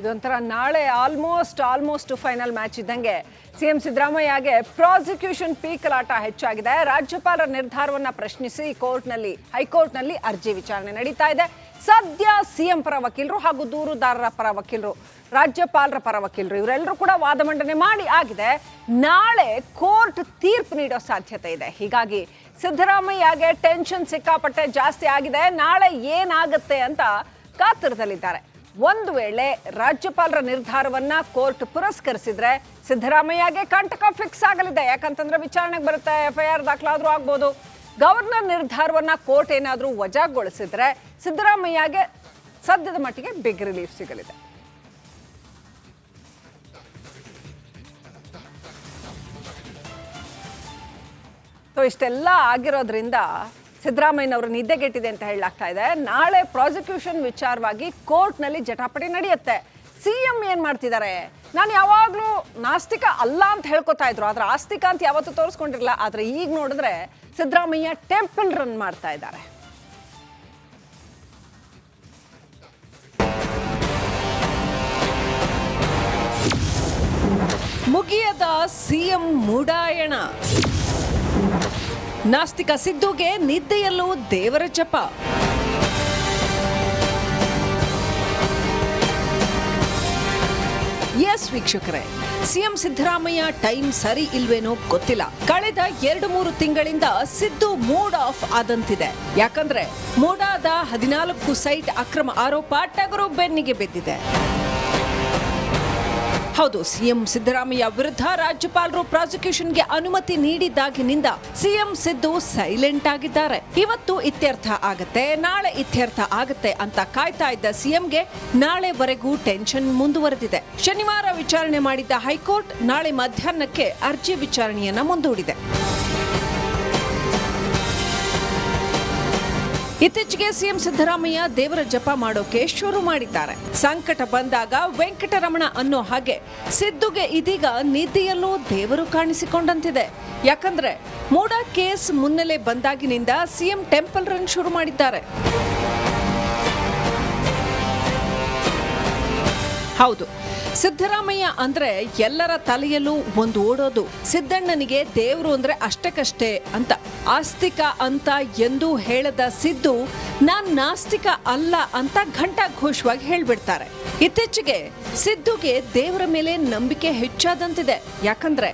ಇದೊಂಥರ ನಾಳೆ almost almost final match ಇದ್ದಂಗೆ. ಸಿಎಂ ಸಿದ್ದರಾಮಯ್ಯಗೆ ಪ್ರಾಸಿಕ್ಯೂಷನ್ ಪೀಕಲಾಟ ಹೆಚ್ಚಾಗಿದೆ. ರಾಜ್ಯಪಾಲರ ನಿರ್ಧಾರವನ್ನ ಪ್ರಶ್ನಿಸಿ ಕೋರ್ಟ್ನಲ್ಲಿ ಹೈಕೋರ್ಟ್ನಲ್ಲಿ ಅರ್ಜಿ ವಿಚಾರಣೆ ನಡೀತಾ ಇದೆ. ಸದ್ಯ ಸಿಎಂ ಪರ ವಕೀಲರು ಹಾಗೂ ದೂರುದಾರರ ಪರ ವಕೀಲರು, ರಾಜ್ಯಪಾಲರ ಪರ ವಕೀಲರು, ಇವರೆಲ್ಲರೂ ಕೂಡ ವಾದ ಮಂಡನೆ ಮಾಡಿ ಆಗಿದೆ. ನಾಳೆ ಕೋರ್ಟ್ ತೀರ್ಪು ನೀಡೋ ಸಾಧ್ಯತೆ ಇದೆ. ಹೀಗಾಗಿ ಸಿದ್ದರಾಮಯ್ಯಗೆ ಟೆನ್ಷನ್ ಸಿಕ್ಕಾಪಟ್ಟೆ ಜಾಸ್ತಿ ಆಗಿದೆ. ನಾಳೆ ಏನಾಗುತ್ತೆ ಅಂತ ಕಾತರದಲ್ಲಿದ್ದಾರೆ. ಒಂದು ವೇಳೆ ರಾಜ್ಯಪಾಲರ ನಿರ್ಧಾರವನ್ನ ಕೋರ್ಟ್ ಪುರಸ್ಕರಿಸಿದ್ರೆ ಸಿದ್ದರಾಮಯ್ಯಗೆ ಕಂಟಕ ಫಿಕ್ಸ್ ಆಗಲಿದೆ. ಯಾಕಂತಂದ್ರೆ ವಿಚಾರಣೆಗೆ ಬರುತ್ತೆ ಎಫ್ಐಆರ್ ದಾಖಲಾದ್ರೂ ಆಗ್ಬೋದು. ಗವರ್ನರ್ ನಿರ್ಧಾರವನ್ನ ಕೋರ್ಟ್ ಏನಾದರೂ ವಜಾಗೊಳಿಸಿದ್ರೆ ಸಿದ್ದರಾಮಯ್ಯಗೆ ಸದ್ಯದ ಮಟ್ಟಿಗೆ ಬಿಗ್ ರಿಲೀಫ್ ಸಿಗಲಿದೆ. ಸೊ ಇಷ್ಟೆಲ್ಲ ಆಗಿರೋದ್ರಿಂದ ಸಿದ್ದರಾಮಯ್ಯನವರು ನಿದ್ದೆಗೆಟ್ಟಿದೆ ಅಂತ ಹೇಳಲಾಗ್ತಾ ಇದೆ. ನಾಳೆ ಪ್ರಾಸಿಕ್ಯೂಷನ್ ವಿಚಾರವಾಗಿ ಕೋರ್ಟ್ನಲ್ಲಿ ಜಟಾಪಟಿ ನಡೆಯುತ್ತೆ. ಸಿಎಂ ಏನ್ ಮಾಡ್ತಿದ್ದಾರೆ? ನಾನು ಯಾವಾಗಲೂ ನಾಸ್ತಿಕ ಅಲ್ಲ ಅಂತ ಹೇಳ್ಕೊತಾ ಇದ್ರು. ಆದ್ರೆ ಆಸ್ತಿಕ ಅಂತ ಯಾವತ್ತೂ ತೋರಿಸ್ಕೊಂಡಿರ್ಲಿಲ್ಲ. ಆದ್ರೆ ಈಗ ನೋಡಿದ್ರೆ ಸಿದ್ದರಾಮಯ್ಯ ಟೆಂಪಲ್ ರನ್ ಮಾಡ್ತಾ ಇದ್ದಾರೆ. ಮುಗಿಯದ ಸಿಎಂ ಮೂಡಾಯಣ. ನಾಸ್ತಿಕ ಸಿದ್ದುಗೆ ನಿದ್ದೆಯಲ್ಲೂ ದೇವರ ಜಪ. ಎಸ್ ವೀಕ್ಷಕರೇ, ಸಿಎಂ ಸಿದ್ದರಾಮಯ್ಯ ಟೈಮ್ ಸರಿ ಇಲ್ವೇನೋ ಗೊತ್ತಿಲ್ಲ. ಕಳೆದ ಎರಡು ಮೂರು ತಿಂಗಳಿಂದ ಸಿದ್ದು ಮೂಡ್ ಆಫ್ ಆದಂತಿದೆ. ಯಾಕಂದ್ರೆ ಮೂಡಾದ ಹದಿನಾಲ್ಕು ಸೈಟ್ ಅಕ್ರಮ ಆರೋಪ ಟಗರು ಬೆನ್ನಿಗೆ ಬಿದ್ದಿದೆ. ಹೌದು, ಸಿಎಂ ಸಿದ್ದರಾಮಯ್ಯ ವಿರುದ್ಧ ರಾಜ್ಯಪಾಲರು ಪ್ರಾಸಿಕ್ಯೂಷನ್ಗೆ ಅನುಮತಿ ನೀಡಿದ್ದಾಗಿನಿಂದ ಸಿಎಂ ಸಿದ್ದು ಸೈಲೆಂಟ್ ಆಗಿದ್ದಾರೆ. ಇವತ್ತು ಇತ್ಯರ್ಥ ಆಗತ್ತೆ, ನಾಳೆ ಇತ್ಯರ್ಥ ಆಗತ್ತೆ ಅಂತ ಕಾಯ್ತಾ ಇದ್ದ ಸಿಎಂಗೆ ನಾಳೆವರೆಗೂ ಟೆನ್ಷನ್ ಮುಂದುವರೆದಿದೆ. ಶನಿವಾರ ವಿಚಾರಣೆ ಮಾಡಿದ್ದ ಹೈಕೋರ್ಟ್ ನಾಳೆ ಮಧ್ಯಾಹ್ನಕ್ಕೆ ಅರ್ಜಿ ವಿಚಾರಣೆಯನ್ನ ಮುಂದೂಡಿದೆ. ಇತ್ತೀಚೆಗೆ ಸಿಎಂ ಸಿದ್ದರಾಮಯ್ಯ ದೇವರ ಜಪ ಮಾಡೋಕೆ ಶುರು ಮಾಡಿದ್ದಾರೆ. ಸಂಕಟ ಬಂದಾಗ ವೆಂಕಟರಮಣ ಅನ್ನೋ ಹಾಗೆ ಸಿದ್ದುಗೆ ಇದೀಗ ನಿದ್ದೆಯಲ್ಲೂ ದೇವರು ಕಾಣಿಸಿಕೊಂಡಂತಿದೆ. ಯಾಕಂದ್ರೆ ಮೂಡಾ ಕೇಸ್ ಮುನ್ನೆಲೆ ಬಂದಾಗಿನಿಂದ ಸಿಎಂ ಟೆಂಪಲ್ ರನ್ ಶುರು ಮಾಡಿದ್ದಾರೆ. ಹೌದು. ಸಿದ್ದರಾಮಯ್ಯ ಅಂದ್ರೆ ಎಲ್ಲರ ತಲೆಯಲ್ಲೂ ಒಂದು ಓಡೋದು. ಸಿದ್ದಣ್ಣನಿಗೆ ದೇವರು ಅಂದ್ರೆ ಅಷ್ಟಕ್ಕಷ್ಟೇ ಅಂತ. ಆಸ್ತಿಕ ಅಂತ ಎಂದು ಹೇಳದ ಸಿದ್ದು, ನಾನ್ ನಾಸ್ತಿಕ ಅಲ್ಲ ಅಂತ ಘಂಟಾಘೋಷವಾಗಿ ಹೇಳ್ಬಿಡ್ತಾರೆ. ಇತ್ತೀಚೆಗೆ ಸಿದ್ದುಗೆ ದೇವರ ಮೇಲೆ ನಂಬಿಕೆ ಹೆಚ್ಚಾದಂತಿದೆ. ಯಾಕಂದ್ರೆ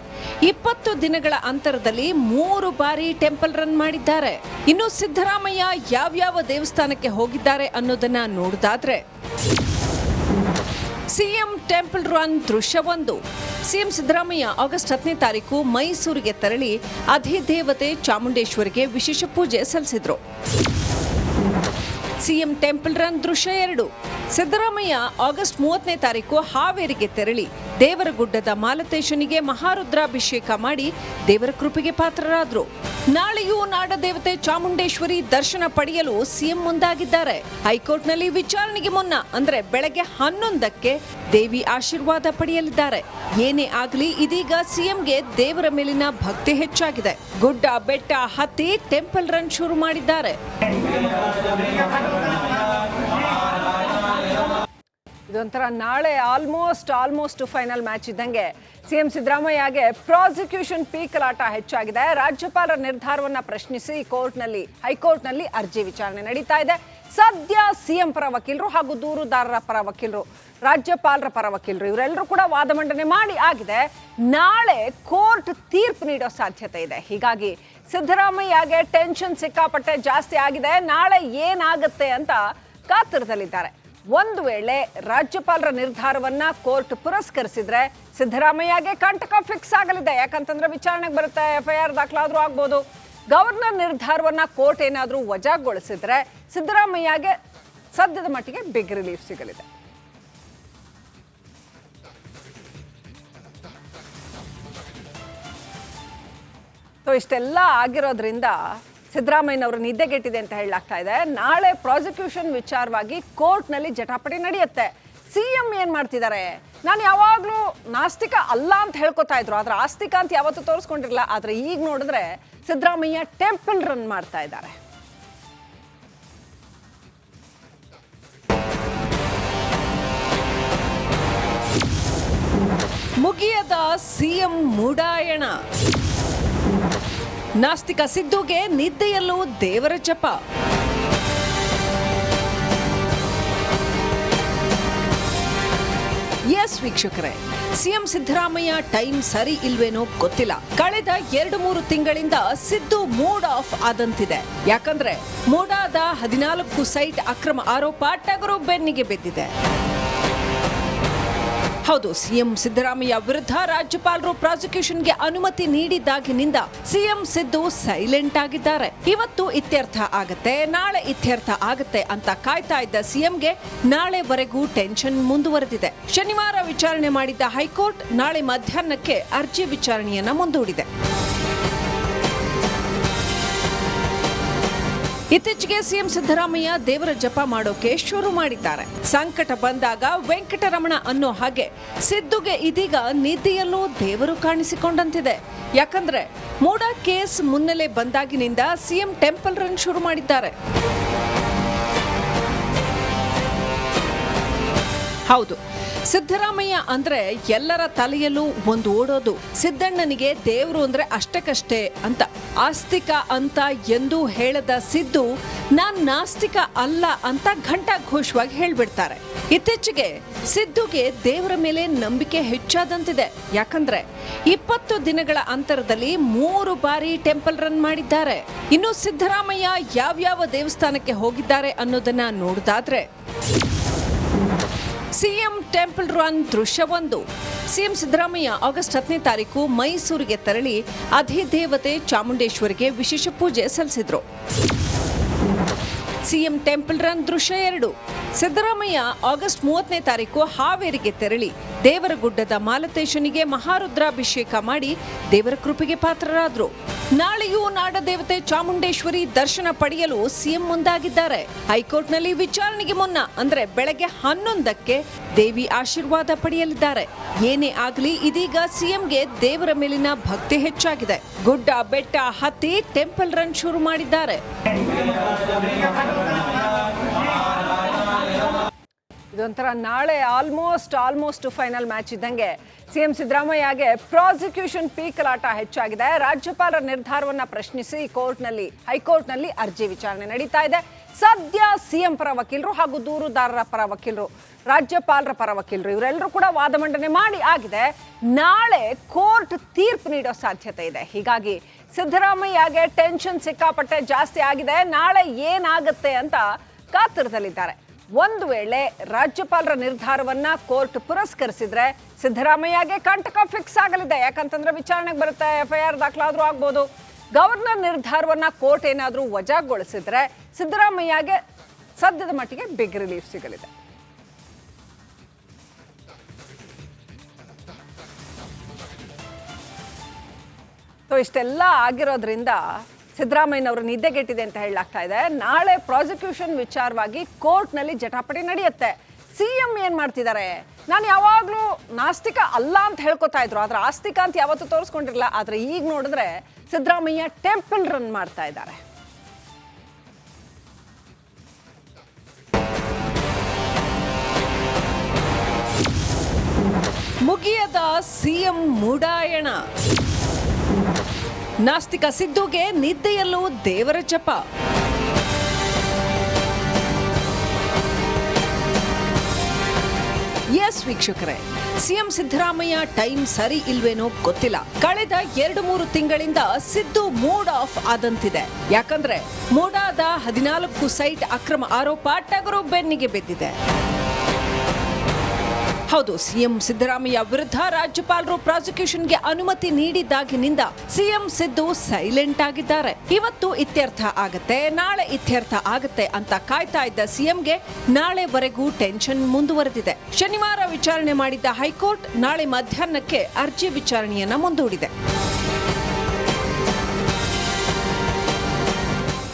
ಇಪ್ಪತ್ತು ದಿನಗಳ ಅಂತರದಲ್ಲಿ ಮೂರು ಬಾರಿ ಟೆಂಪಲ್ ರನ್ ಮಾಡಿದ್ದಾರೆ. ಇನ್ನು ಸಿದ್ದರಾಮಯ್ಯ ಯಾವ್ಯಾವ ದೇವಸ್ಥಾನಕ್ಕೆ ಹೋಗಿದ್ದಾರೆ ಅನ್ನೋದನ್ನ ನೋಡಿದಾದ್ರೆ ಸಿಎಂ ಟೆಂಪಲ್ ರನ್ ದೃಶ್ಯವೊಂದು ಸಿಎಂ ಸಿದ್ದರಾಮಯ್ಯ ಆಗಸ್ಟ್ ಹತ್ತನೇ ತಾರೀಕು ಮೈಸೂರಿಗೆ ತೆರಳಿ ಅಧಿದೇವತೆ ಚಾಮುಂಡೇಶ್ವರಿಗೆ ವಿಶೇಷ ಪೂಜೆ ಸಲ್ಲಿಸಿದ್ರು. ಸಿಎಂ ಟೆಂಪಲ್ ರನ್ ದೃಶ್ಯ ಎರಡು. ಸಿದ್ದರಾಮಯ್ಯ ಆಗಸ್ಟ್ ಮೂವತ್ತನೇ ತಾರೀಕು ಹಾವೇರಿಗೆ ತೆರಳಿ ದೇವರಗುಡ್ಡದ ಮಾಲತೇಶನಿಗೆ ಮಹಾರುದ್ರಾಭಿಷೇಕ ಮಾಡಿ ದೇವರ ಕೃಪೆಗೆ ಪಾತ್ರರಾದ್ರು. ನಾಳೆಯೂ ನಾಡದೇವತೆ ಚಾಮುಂಡೇಶ್ವರಿ ದರ್ಶನ ಪಡೆಯಲು ಸಿಎಂ ಮುಂದಾಗಿದ್ದಾರೆ. ಹೈಕೋರ್ಟ್ನಲ್ಲಿ ವಿಚಾರಣೆಗೆ ಮುನ್ನ, ಅಂದ್ರೆ ಬೆಳಗ್ಗೆ ಹನ್ನೊಂದಕ್ಕೆ ದೇವಿ ಆಶೀರ್ವಾದ ಪಡೆಯಲಿದ್ದಾರೆ. ಏನೇ ಆಗಲಿ, ಇದೀಗ ಸಿಎಂಗೆ ದೇವರ ಮೇಲಿನ ಭಕ್ತಿ ಹೆಚ್ಚಾಗಿದೆ. ಗುಡ್ಡ, ಬೆಟ್ಟ, ಹತ್ತಿ, ಟೆಂಪಲ್ ರನ್ ಶುರು ಮಾಡಿದ್ದಾರೆ. ಇದೊಂಥರ ನಾಳೆ ಆಲ್ಮೋಸ್ಟ್ ಆಲ್ಮೋಸ್ಟ್ ಫೈನಲ್ ಮ್ಯಾಚ್ ಇದ್ದಂಗೆ ಸಿಎಂ ಸಿದ್ದರಾಮಯ್ಯಗೆ ಪ್ರಾಸಿಕ್ಯೂಷನ್ ಪೀಕಲಾಟ ಹೆಚ್ಚಾಗಿದೆ. ರಾಜ್ಯಪಾಲರ ನಿರ್ಧಾರವನ್ನು ಪ್ರಶ್ನಿಸಿ ಕೋರ್ಟ್ನಲ್ಲಿ, ಹೈಕೋರ್ಟ್ನಲ್ಲಿ ಅರ್ಜಿ ವಿಚಾರಣೆ ನಡೀತಾ ಇದೆ. ಸದ್ಯ ಸಿಎಂ ಪರ ವಕೀಲರು ಹಾಗೂ ದೂರುದಾರರ ಪರ ವಕೀಲರು, ರಾಜ್ಯಪಾಲರ ಪರ ವಕೀಲರು ಇವರೆಲ್ಲರೂ ಕೂಡ ವಾದ ಮಂಡನೆ ಮಾಡಿ ಆಗಿದೆ. ನಾಳೆ ಕೋರ್ಟ್ ತೀರ್ಪು ನೀಡೋ ಸಾಧ್ಯತೆ ಇದೆ. ಹೀಗಾಗಿ ಸಿದ್ದರಾಮಯ್ಯಗೆ ಟೆನ್ಷನ್ ಸಿಕ್ಕಾಪಟ್ಟೆ ಜಾಸ್ತಿ ಆಗಿದೆ. ನಾಳೆ ಏನಾಗುತ್ತೆ ಅಂತ ಕಾತರದಲ್ಲಿದ್ದಾರೆ. ಒಂದು ವೇಳೆ ರಾಜ್ಯಪಾಲರ ನಿರ್ಧಾರವನ್ನ ಕೋರ್ಟ್ ಪುರಸ್ಕರಿಸಿದ್ರೆ ಸಿದ್ದರಾಮಯ್ಯಗೆ ಕಂಟಕ ಫಿಕ್ಸ್ ಆಗಲಿದೆ. ಯಾಕಂತಂದ್ರೆ ವಿಚಾರಣೆಗೆ ಬರುತ್ತೆ ಎಫ್ಐಆರ್ ದಾಖಲಾದ್ರೂ ಆಗ್ಬೋದು. ಗವರ್ನರ್ ನಿರ್ಧಾರವನ್ನ ಕೋರ್ಟ್ ಏನಾದರೂ ವಜಾಗೊಳಿಸಿದ್ರೆ ಸಿದ್ದರಾಮಯ್ಯಗೆ ಸದ್ಯದ ಮಟ್ಟಿಗೆ ಬಿಗ್ ರಿಲೀಫ್ ಸಿಗಲಿದೆ. ಸೊ ಇಷ್ಟೆಲ್ಲ ಆಗಿರೋದ್ರಿಂದ ಸಿದ್ದರಾಮಯ್ಯನವರು ನಿದ್ದೆಗೆಟ್ಟಿದೆ ಅಂತ ಹೇಳಲಾಗ್ತಾ ಇದೆ. ನಾಳೆ ಪ್ರಾಸಿಕ್ಯೂಷನ್ ವಿಚಾರವಾಗಿ ಕೋರ್ಟ್ನಲ್ಲಿ ಜಟಾಪಟಿ ನಡೆಯುತ್ತೆ. ಸಿ ಎಂ ಏನ್ ಮಾಡ್ತಿದ್ದಾರೆ? ನಾನು ಯಾವಾಗಲೂ ನಾಸ್ತಿಕ ಅಲ್ಲ ಅಂತ ಹೇಳ್ಕೊತಾ ಇದ್ರು. ಆದ್ರೆ ಆಸ್ತಿಕ ಅಂತ ಯಾವತ್ತೂ ತೋರಿಸ್ಕೊಂಡಿರಲ್ಲ ಆದ್ರೆ ಈಗ ನೋಡಿದ್ರೆ ಸಿದ್ದರಾಮಯ್ಯ ಟೆಂಪಲ್ ರನ್ ಮಾಡ್ತಾ ಇದ್ದಾರೆ. ಮುಗಿಯದ ಸಿಎಂ ಮೂಡಾಯಣ. ನಾಸ್ತಿಕ ಸಿದ್ದುಗೆ ನಿದ್ದೆಯಲ್ಲೂ ದೇವರ ಜಪ. ಎಸ್ ವೀಕ್ಷಕರೇ, ಸಿಎಂ ಸಿದ್ದರಾಮಯ್ಯ ಟೈಮ್ ಸರಿ ಇಲ್ವೇನೋ ಗೊತ್ತಿಲ್ಲ. ಕಳೆದ ಎರಡು ಮೂರು ತಿಂಗಳಿಂದ ಸಿದ್ದು ಮೂಡ್ ಆಫ್ ಆದಂತಿದೆ. ಯಾಕಂದ್ರೆ ಮೂಡಾದ ಹದಿನಾಲ್ಕು ಸೈಟ್ ಅಕ್ರಮ ಆರೋಪ ಟಗರು ಬೆನ್ನಿಗೆ ಬಿದ್ದಿದೆ. ಹೌದು, ಸಿಎಂ ಸಿದ್ದರಾಮಯ್ಯ ವಿರುದ್ಧ ರಾಜ್ಯಪಾಲರು ಪ್ರಾಸಿಕ್ಯೂಷನ್ಗೆ ಅನುಮತಿ ನೀಡಿದಾಗಿನಿಂದ ಸಿಎಂ ಸಿದ್ದು ಸೈಲೆಂಟ್ ಆಗಿದ್ದಾರೆ. ಇವತ್ತು ಇತ್ಯರ್ಥ ಆಗತ್ತೆ, ನಾಳೆ ಇತ್ಯರ್ಥ ಆಗತ್ತೆ ಅಂತ ಕಾಯ್ತಾ ಇದ್ದ ಸಿಎಂಗೆ ನಾಳೆವರೆಗೂ ಟೆನ್ಷನ್ ಮುಂದುವರೆದಿದೆ. ಶನಿವಾರ ವಿಚಾರಣೆ ಮಾಡಿದ್ದ ಹೈಕೋರ್ಟ್ ನಾಳೆ ಮಧ್ಯಾಹ್ನಕ್ಕೆ ಅರ್ಜಿ ವಿಚಾರಣೆಯನ್ನ ಮುಂದೂಡಿದೆ. ಇತ್ತೀಚೆಗೆ ಸಿಎಂ ಸಿದ್ದರಾಮಯ್ಯ ದೇವರ ಜಪ ಮಾಡೋಕೆ ಶುರು ಮಾಡಿದ್ದಾರೆ. ಸಂಕಟ ಬಂದಾಗ ವೆಂಕಟರಮಣ ಅನ್ನೋ ಹಾಗೆ ಸಿದ್ದುಗೆ ಇದೀಗ ನಿಧಿಯಲ್ಲೂ ದೇವರು ಕಾಣಿಸಿಕೊಂಡಂತಿದೆ. ಯಾಕಂದ್ರೆ ಮೂಡ ಕೇಸ್ ಮುನ್ನೆಲೆ ಬಂದಾಗಿನಿಂದ ಸಿಎಂ ಟೆಂಪಲ್ ರನ್ ಶುರು ಮಾಡಿದ್ದಾರೆ. ಹೌದು. ಸಿದ್ದರಾಮಯ್ಯ ಅಂದ್ರೆ ಎಲ್ಲರ ತಲೆಯಲ್ಲೂ ಒಂದು ಓಡೋದು. ಸಿದ್ದಣ್ಣನಿಗೆ ದೇವರು ಅಂದ್ರೆ ಅಷ್ಟಕ್ಕಷ್ಟೇ ಅಂತ. ಆಸ್ತಿಕ ಅಂತ ಎಂದು ಹೇಳದ ಸಿದ್ದು, ನಾನ್ ನಾಸ್ತಿಕ ಅಲ್ಲ ಅಂತ ಘಂಟಾಘೋಷವಾಗಿ ಹೇಳ್ಬಿಡ್ತಾರೆ. ಇತ್ತೀಚೆಗೆ ಸಿದ್ದುಗೆ ದೇವರ ಮೇಲೆ ನಂಬಿಕೆ ಹೆಚ್ಚಾದಂತಿದೆ. ಯಾಕಂದ್ರೆ ಇಪ್ಪತ್ತು ದಿನಗಳ ಅಂತರದಲ್ಲಿ ಮೂರು ಬಾರಿ ಟೆಂಪಲ್ ರನ್ ಮಾಡಿದ್ದಾರೆ. ಇನ್ನು ಸಿದ್ದರಾಮಯ್ಯ ಯಾವ್ಯಾವ ದೇವಸ್ಥಾನಕ್ಕೆ ಹೋಗಿದ್ದಾರೆ ಅನ್ನೋದನ್ನ ನೋಡಿದಾದ್ರೆ ಸಿಎಂ ಟೆಂಪಲ್ ರನ್ ದೃಶ್ಯವೊಂದು ಸಿಎಂ ಸಿದ್ದರಾಮಯ್ಯ ಆಗಸ್ಟ್ ಹತ್ತನೇ ತಾರೀಕು ಮೈಸೂರಿಗೆ ತೆರಳಿ ಅಧಿದೇವತೆ ಚಾಮುಂಡೇಶ್ವರಿಗೆ ವಿಶೇಷ ಪೂಜೆ ಸಲ್ಲಿಸಿದರು. ಸಿಎಂ ಟೆಂಪಲ್ ರನ್ ದೃಶ್ಯ ಎರಡು. ಸಿದ್ದರಾಮಯ್ಯ ಆಗಸ್ಟ್ ಮೂವತ್ತನೇ ತಾರೀಕು ಹಾವೇರಿಗೆ ತೆರಳಿ ದೇವರಗುಡ್ಡದ ಮಾಲತೇಶನಿಗೆ ಮಹಾರುದ್ರಾಭಿಷೇಕ ಮಾಡಿ ದೇವರ ಕೃಪೆಗೆ ಪಾತ್ರರಾದರು. ನಾಳೆಯೂ ನಾಡದೇವತೆ ಚಾಮುಂಡೇಶ್ವರಿ ದರ್ಶನ ಪಡೆಯಲು ಸಿಎಂ ಮುಂದಾಗಿದ್ದಾರೆ. ಹೈಕೋರ್ಟ್ನಲ್ಲಿ ವಿಚಾರಣೆಗೆ ಮುನ್ನ, ಅಂದ್ರೆ ಬೆಳಗ್ಗೆ ಹನ್ನೊಂದಕ್ಕೆ ದೇವಿ ಆಶೀರ್ವಾದ ಪಡೆಯಲಿದ್ದಾರೆ. ಏನೇ ಆಗಲಿ, ಇದೀಗ ಸಿಎಂಗೆ ದೇವರ ಮೇಲಿನ ಭಕ್ತಿ ಹೆಚ್ಚಾಗಿದೆ. ಗುಡ್ಡ ಬೆಟ್ಟ ಹತ್ತಿ ಟೆಂಪಲ್ ರನ್ ಶುರು ಮಾಡಿದ್ದಾರೆ. ಇದೊಂಥರ ನಾಳೆ ಆಲ್ಮೋಸ್ಟ್ ಆಲ್ಮೋಸ್ಟ್ ಫೈನಲ್ ಮ್ಯಾಚ್ ಇದ್ದಂಗೆ. ಸಿಎಂ ಸಿದ್ದರಾಮಯ್ಯಗೆ ಪ್ರಾಸಿಕ್ಯೂಷನ್ ಪೀಕಲಾಟ ಹೆಚ್ಚಾಗಿದೆ. ರಾಜ್ಯಪಾಲರ ನಿರ್ಧಾರವನ್ನು ಪ್ರಶ್ನಿಸಿ ಕೋರ್ಟ್ನಲ್ಲಿ, ಹೈಕೋರ್ಟ್ನಲ್ಲಿ ಅರ್ಜಿ ವಿಚಾರಣೆ ನಡೀತಾ ಇದೆ. ಸದ್ಯ ಸಿಎಂ ಪರ ವಕೀಲರು ಹಾಗೂ ದೂರುದಾರರ ಪರ ವಕೀಲರು, ರಾಜ್ಯಪಾಲರ ಪರ ವಕೀಲರು, ಇವರೆಲ್ಲರೂ ಕೂಡ ವಾದ ಮಂಡನೆ ಮಾಡಿ ಆಗಿದೆ. ನಾಳೆ ಕೋರ್ಟ್ ತೀರ್ಪು ನೀಡೋ ಸಾಧ್ಯತೆ ಇದೆ. ಹೀಗಾಗಿ ಸಿದ್ದರಾಮಯ್ಯಗೆ ಟೆನ್ಷನ್ ಸಿಕ್ಕಾಪಟ್ಟೆ ಜಾಸ್ತಿ ಆಗಿದೆ. ನಾಳೆ ಏನಾಗುತ್ತೆ ಅಂತ ಕಾತರದಲ್ಲಿದ್ದಾರೆ. ಒಂದು ವೇಳೆ ರಾಜ್ಯಪಾಲರ ನಿರ್ಧಾರವನ್ನ ಕೋರ್ಟ್ ಪುರಸ್ಕರಿಸಿದ್ರೆ ಸಿದ್ದರಾಮಯ್ಯಗೆ ಕಂಟಕ ಫಿಕ್ಸ್ ಆಗಲಿದೆ. ಯಾಕಂತಂದ್ರೆ ವಿಚಾರಣೆಗೆ ಬರುತ್ತೆ ಎಫ್ ಐ ಆರ್ ದಾಖಲಾದ್ರೂ ಆಗ್ಬೋದು. ಗವರ್ನರ್ ನಿರ್ಧಾರವನ್ನ ಕೋರ್ಟ್ ಏನಾದರೂ ವಜಾಗೊಳಿಸಿದ್ರೆ ಸಿದ್ದರಾಮಯ್ಯಗೆ ಸದ್ಯದ ಮಟ್ಟಿಗೆ ಬಿಗ್ ರಿಲೀಫ್ ಸಿಗಲಿದೆ. ಇಷ್ಟೆಲ್ಲ ಆಗಿರೋದ್ರಿಂದ ಸಿದ್ದರಾಮಯ್ಯನವರು ನಿದ್ದೆಗೆಟ್ಟಿದೆ ಅಂತ ಹೇಳಲಾಗ್ತಾ ಇದೆ. ನಾಳೆ ಪ್ರಾಸಿಕ್ಯೂಷನ್ ವಿಚಾರವಾಗಿ ಕೋರ್ಟ್ನಲ್ಲಿ ಜಟಾಪಟಿ ನಡೆಯುತ್ತೆ. ಸಿಎಂ ಏನ್ ಮಾಡ್ತಿದ್ದಾರೆ? ನಾನು ಯಾವಾಗಲೂ ನಾಸ್ತಿಕ ಅಲ್ಲ ಅಂತ ಹೇಳ್ಕೊತಾ ಇದ್ರು. ಆದ್ರೆ ಆಸ್ತಿಕ ಅಂತ ಯಾವತ್ತೂ ತೋರಿಸ್ಕೊಂಡಿರಲ್ಲ ಆದ್ರೆ ಈಗ ನೋಡಿದ್ರೆ ಸಿದ್ದರಾಮಯ್ಯ ಟೆಂಪಲ್ ರನ್ ಮಾಡ್ತಾ ಇದ್ದಾರೆ. ಮುಗಿಯದ ಸಿಎಂ ಮೂಡಾಯಣ. ನಾಸ್ತಿಕ ಸಿದ್ದುಗೆ ನಿದ್ದೆಯಲ್ಲೂ ದೇವರ ಜಪ. ಎಸ್ ವೀಕ್ಷಕರೇ, ಸಿಎಂ ಸಿದ್ದರಾಮಯ್ಯ ಟೈಮ್ ಸರಿ ಇಲ್ವೇನೋ ಗೊತ್ತಿಲ್ಲ. ಕಳೆದ ಎರಡು ಮೂರು ತಿಂಗಳಿಂದ ಸಿದ್ದು ಮೂಡ್ ಆಫ್ ಆದಂತಿದೆ. ಯಾಕಂದ್ರೆ ಮೂಡಾದ ಹದಿನಾಲ್ಕು ಸೈಟ್ ಅಕ್ರಮ ಆರೋಪ ಟಗರು ಬೆನ್ನಿಗೆ ಬಿದ್ದಿದೆ. ಹೌದು, ಸಿಎಂ ಸಿದ್ದರಾಮಯ್ಯ ವಿರುದ್ಧ ರಾಜ್ಯಪಾಲರು ಪ್ರಾಸಿಕ್ಯೂಷನ್ಗೆ ಅನುಮತಿ ನೀಡಿದ್ದಾಗಿನಿಂದ ಸಿಎಂ ಸಿದ್ದು ಸೈಲೆಂಟ್ ಆಗಿದ್ದಾರೆ. ಇವತ್ತು ಇತ್ಯರ್ಥ ಆಗತ್ತೆ, ನಾಳೆ ಇತ್ಯರ್ಥ ಆಗತ್ತೆ ಅಂತ ಕಾಯ್ತಾ ಇದ್ದ ಸಿಎಂಗೆ ನಾಳೆವರೆಗೂ ಟೆನ್ಷನ್ ಮುಂದುವರೆದಿದೆ. ಶನಿವಾರ ವಿಚಾರಣೆ ಮಾಡಿದ್ದ ಹೈಕೋರ್ಟ್ ನಾಳೆ ಮಧ್ಯಾಹ್ನಕ್ಕೆ ಅರ್ಜಿ ವಿಚಾರಣೆಯನ್ನ ಮುಂದೂಡಿದೆ.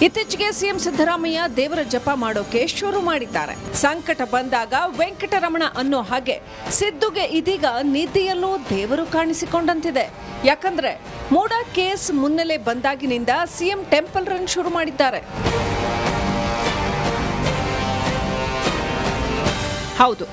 ಇತ್ತೀಚೆಗೆ ಸಿಎಂ ಸಿದ್ದರಾಮಯ್ಯ ದೇವರ ಜಪ ಮಾಡೋಕೆ ಶುರು ಮಾಡಿದ್ದಾರೆ. ಸಂಕಟ ಬಂದಾಗ ವೆಂಕಟರಮಣ ಅನ್ನೋ ಹಾಗೆ ಸಿದ್ದುಗೆ ಇದೀಗ ನಿಧಿಯಲ್ಲೂ ದೇವರು ಕಾಣಿಸಿಕೊಂಡಂತಿದೆ. ಯಾಕಂದ್ರೆ ಮೂಡ ಕೇಸ್ ಮುನ್ನೆಲೆ ಬಂದಾಗಿನಿಂದ ಸಿಎಂ ಟೆಂಪಲ್ ರನ್ ಶುರು ಮಾಡಿದ್ದಾರೆ. ಹೌದು.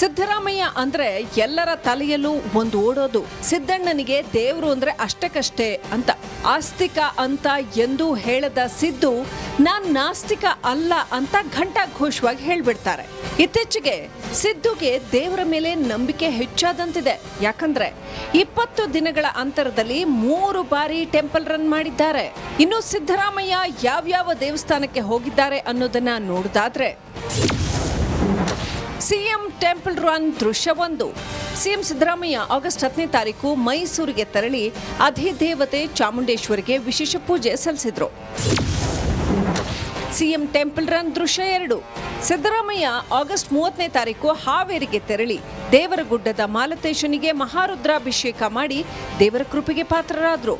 ಸಿದ್ದರಾಮಯ್ಯ ಅಂದ್ರೆ ಎಲ್ಲರ ತಲೆಯಲ್ಲೂ ಒಂದು ಓಡೋದು. ಸಿದ್ದಣ್ಣನಿಗೆ ದೇವರು ಅಂದ್ರೆ ಅಷ್ಟಕ್ಕಷ್ಟೇ ಅಂತ. ಆಸ್ತಿಕ ಅಂತ ಎಂದು ಹೇಳದ ಸಿದ್ದು, ನಾನ್ ನಾಸ್ತಿಕ ಅಲ್ಲ ಅಂತ ಘಂಟಾಘೋಷವಾಗಿ ಹೇಳ್ಬಿಡ್ತಾರೆ. ಇತ್ತೀಚೆಗೆ ಸಿದ್ದುಗೆ ದೇವರ ಮೇಲೆ ನಂಬಿಕೆ ಹೆಚ್ಚಾದಂತಿದೆ. ಯಾಕಂದ್ರೆ ಇಪ್ಪತ್ತು ದಿನಗಳ ಅಂತರದಲ್ಲಿ ಮೂರು ಬಾರಿ ಟೆಂಪಲ್ ರನ್ ಮಾಡಿದ್ದಾರೆ. ಇನ್ನು ಸಿದ್ದರಾಮಯ್ಯ ಯಾವ್ಯಾವ ದೇವಸ್ಥಾನಕ್ಕೆ ಹೋಗಿದ್ದಾರೆ ಅನ್ನೋದನ್ನ ನೋಡಿದಾದ್ರೆ ಸಿಎಂ ಟೆಂಪಲ್ ರನ್ ದೃಶ್ಯವೊಂದು ಸಿಎಂ ಸಿದ್ದರಾಮಯ್ಯ ಆಗಸ್ಟ್ ಹತ್ತನೇ ತಾರೀಕು ಮೈಸೂರಿಗೆ ತೆರಳಿ ಅಧಿದೇವತೆ ಚಾಮುಂಡೇಶ್ವರಿಗೆ ವಿಶೇಷ ಪೂಜೆ ಸಲ್ಲಿಸಿದ್ರು. ಸಿಎಂ ಟೆಂಪಲ್ ರನ್ ದೃಶ್ಯ ಎರಡು. ಸಿದ್ದರಾಮಯ್ಯ ಆಗಸ್ಟ್ ಮೂವತ್ತನೇ ತಾರೀಕು ಹಾವೇರಿಗೆ ತೆರಳಿ ದೇವರಗುಡ್ಡದ ಮಾಲತೇಶನಿಗೆ ಮಹಾರುದ್ರಾಭಿಷೇಕ ಮಾಡಿ ದೇವರ ಕೃಪೆಗೆ ಪಾತ್ರರಾದರು.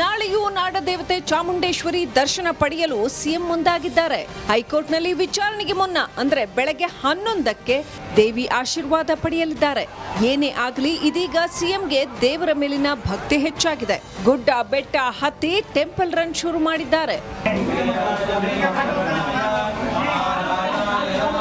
ನಾಳೆಯೂ ನಾಡದೇವತೆ ಚಾಮುಂಡೇಶ್ವರಿ ದರ್ಶನ ಪಡೆಯಲು ಸಿಎಂ ಮುಂದಾಗಿದ್ದಾರೆ. ಹೈಕೋರ್ಟ್ನಲ್ಲಿ ವಿಚಾರಣೆಗೆ ಮುನ್ನ, ಅಂದ್ರೆ ಬೆಳಗ್ಗೆ ಹನ್ನೊಂದಕ್ಕೆ ದೇವಿ ಆಶೀರ್ವಾದ ಪಡೆಯಲಿದ್ದಾರೆ. ಏನೇ ಆಗಲಿ, ಇದೀಗ ಸಿಎಂಗೆ ದೇವರ ಮೇಲಿನ ಭಕ್ತಿ ಹೆಚ್ಚಾಗಿದೆ. ಗುಡ್ಡ ಬೆಟ್ಟ ಹತ್ತಿ ಟೆಂಪಲ್ ರನ್ ಶುರು ಮಾಡಿದ್ದಾರೆ.